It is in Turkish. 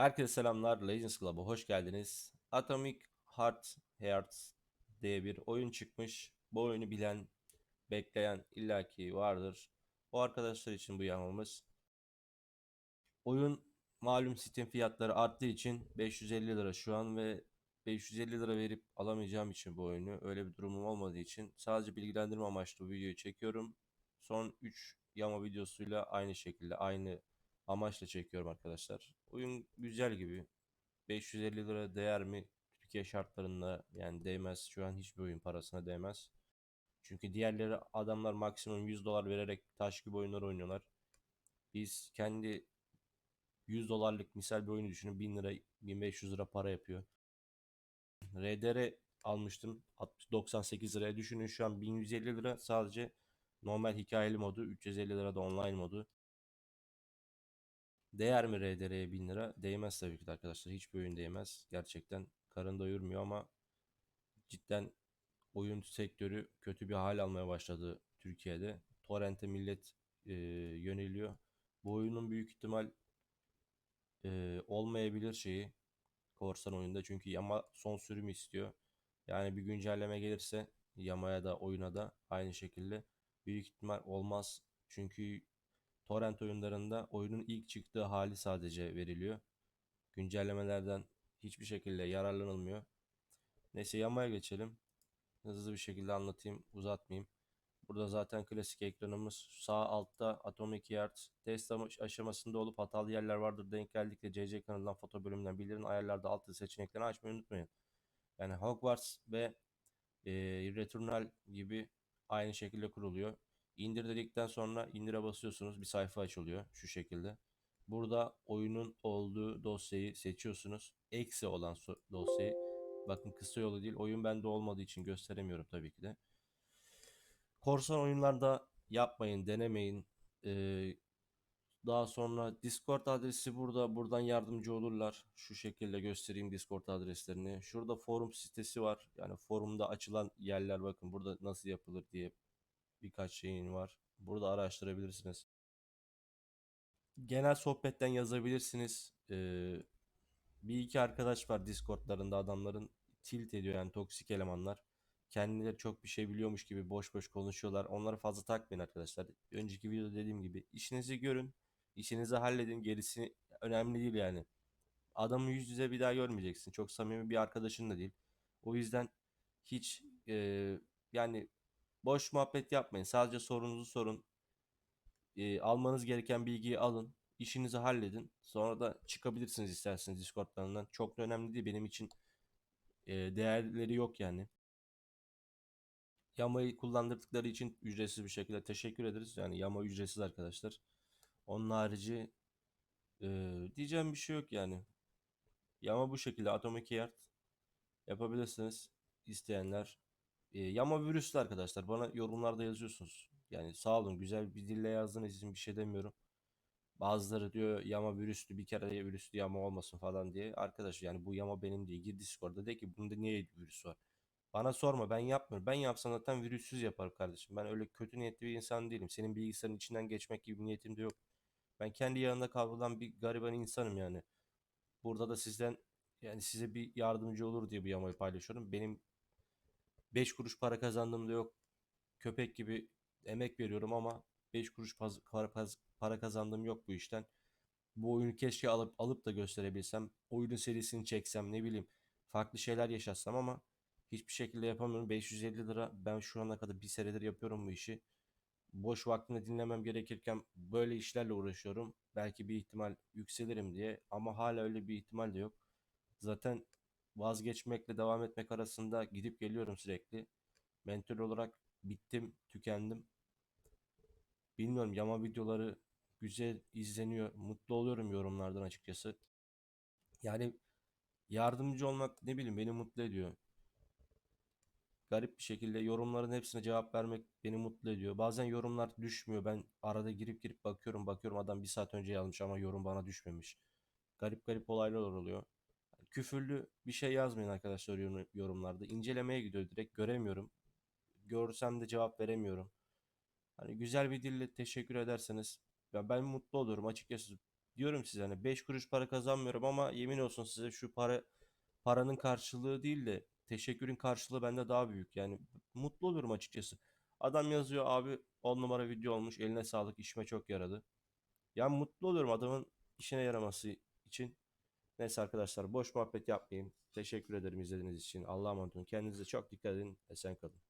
Herkese selamlar. Legends Club'a hoş geldiniz. Atomic Heart Hearts diye bir oyun çıkmış. Bu oyunu bilen, bekleyen illaki vardır. O arkadaşlar için bu yamamız. Oyun malum Steam fiyatları arttığı için 550 lira şu an ve 550 lira verip alamayacağım için bu oyunu öyle bir durumum olmadığı için sadece bilgilendirme amaçlı bu videoyu çekiyorum. Son 3 yama videosuyla aynı şekilde aynı amaçla çekiyorum arkadaşlar. Oyun güzel gibi. 550 lira değer mi? Türkiye şartlarında yani değmez. Şu an hiçbir oyun parasına değmez. Çünkü diğerleri adamlar maksimum 100 dolar vererek taş gibi oyunlar oynuyorlar. Biz kendi 100 dolarlık misal bir oyunu düşünün 1000 lira 1500 lira para yapıyor. RDR almıştım 98 liraya düşünün şu an 1150 lira sadece normal hikayeli modu 350 lira da online modu. Değer mi RDR'ye 1000 lira? Değmez tabii ki de arkadaşlar. Hiçbir oyun değmez. Gerçekten karın doyurmuyor ama cidden oyun sektörü kötü bir hal almaya başladı Türkiye'de. Torrent'e millet e, yöneliyor. Bu oyunun büyük ihtimal e, olmayabilir şeyi korsan oyunda çünkü Yama son sürüm istiyor. Yani bir güncelleme gelirse Yama'ya da oyuna da aynı şekilde büyük ihtimal olmaz. Çünkü torrent oyunlarında oyunun ilk çıktığı hali sadece veriliyor. Güncellemelerden hiçbir şekilde yararlanılmıyor. Neyse Yama'ya geçelim. Hızlı bir şekilde anlatayım, uzatmayayım. Burada zaten klasik ekranımız sağ altta Atomic Heart test aşamasında olup hatalı yerler vardır. Denk geldikçe CC kanalından foto bölümünden bildirin. Ayarlarda altı seçeneklerini açmayı unutmayın. Yani Hogwarts ve e, Returnal gibi aynı şekilde kuruluyor. İndir dedikten sonra indire basıyorsunuz. Bir sayfa açılıyor şu şekilde. Burada oyunun olduğu dosyayı seçiyorsunuz. Eksi olan dosyayı. Bakın kısa yolu değil. Oyun bende olmadığı için gösteremiyorum tabii ki de. Korsan oyunlarda yapmayın, denemeyin. Ee, daha sonra Discord adresi burada. Buradan yardımcı olurlar. Şu şekilde göstereyim Discord adreslerini. Şurada forum sitesi var. Yani forumda açılan yerler bakın burada nasıl yapılır diye birkaç şeyin var. Burada araştırabilirsiniz. Genel sohbetten yazabilirsiniz. Ee, bir iki arkadaş var Discord'larında adamların tilt ediyor yani toksik elemanlar. Kendileri çok bir şey biliyormuş gibi boş boş konuşuyorlar. Onları fazla takmayın arkadaşlar. Önceki videoda dediğim gibi işinizi görün. işinizi halledin. Gerisi önemli değil yani. Adamı yüz yüze bir daha görmeyeceksin. Çok samimi bir arkadaşın da değil. O yüzden hiç e, yani boş muhabbet yapmayın. Sadece sorunuzu sorun. E, almanız gereken bilgiyi alın. işinizi halledin. Sonra da çıkabilirsiniz isterseniz Discord'larından. Çok da önemli değil. Benim için e, değerleri yok yani. Yama'yı kullandırdıkları için ücretsiz bir şekilde teşekkür ederiz. Yani Yama ücretsiz arkadaşlar. Onun harici e, diyeceğim bir şey yok yani. Yama bu şekilde Atomic Heart yapabilirsiniz isteyenler. E, Yama virüslü arkadaşlar. Bana yorumlarda yazıyorsunuz. Yani sağ olun güzel bir dille yazdığınız için bir şey demiyorum. Bazıları diyor yama virüslü bir kere virüslü yama olmasın falan diye. Arkadaş yani bu yama benim diye gir Discord'da de ki bunda niye virüs var? Bana sorma ben yapmıyorum. Ben yapsam zaten virüssüz yaparım kardeşim. Ben öyle kötü niyetli bir insan değilim. Senin bilgisayarın içinden geçmek gibi bir niyetim de yok. Ben kendi yanında kavrulan bir gariban insanım yani. Burada da sizden yani size bir yardımcı olur diye bu yamayı paylaşıyorum. Benim 5 kuruş para kazandığım da yok. Köpek gibi emek veriyorum ama 5 kuruş para kazandığım yok bu işten. Bu oyunu keşke alıp alıp da gösterebilsem. Oyunun serisini çeksem ne bileyim. Farklı şeyler yaşatsam ama Hiçbir şekilde yapamıyorum. 550 lira. Ben şu ana kadar bir senedir yapıyorum bu işi. Boş vaktinde dinlemem gerekirken böyle işlerle uğraşıyorum. Belki bir ihtimal yükselirim diye ama hala öyle bir ihtimal de yok. Zaten vazgeçmekle devam etmek arasında gidip geliyorum sürekli. Mental olarak bittim, tükendim. Bilmiyorum yama videoları güzel izleniyor. Mutlu oluyorum yorumlardan açıkçası. Yani yardımcı olmak ne bileyim beni mutlu ediyor garip bir şekilde yorumların hepsine cevap vermek beni mutlu ediyor. Bazen yorumlar düşmüyor. Ben arada girip girip bakıyorum bakıyorum adam bir saat önce yazmış ama yorum bana düşmemiş. Garip garip olaylar oluyor. Küfürlü bir şey yazmayın arkadaşlar yorumlarda. İncelemeye gidiyor direkt göremiyorum. Görsem de cevap veremiyorum. Hani güzel bir dille teşekkür ederseniz ya ben mutlu olurum açıkçası. diyorum size hani 5 kuruş para kazanmıyorum ama yemin olsun size şu para paranın karşılığı değil de teşekkürün karşılığı bende daha büyük. Yani mutlu oluyorum açıkçası. Adam yazıyor abi 10 numara video olmuş eline sağlık işime çok yaradı. Ya mutlu oluyorum adamın işine yaraması için. Neyse arkadaşlar boş muhabbet yapmayayım. Teşekkür ederim izlediğiniz için. Allah'a emanet olun. Kendinize çok dikkat edin. Esen kalın.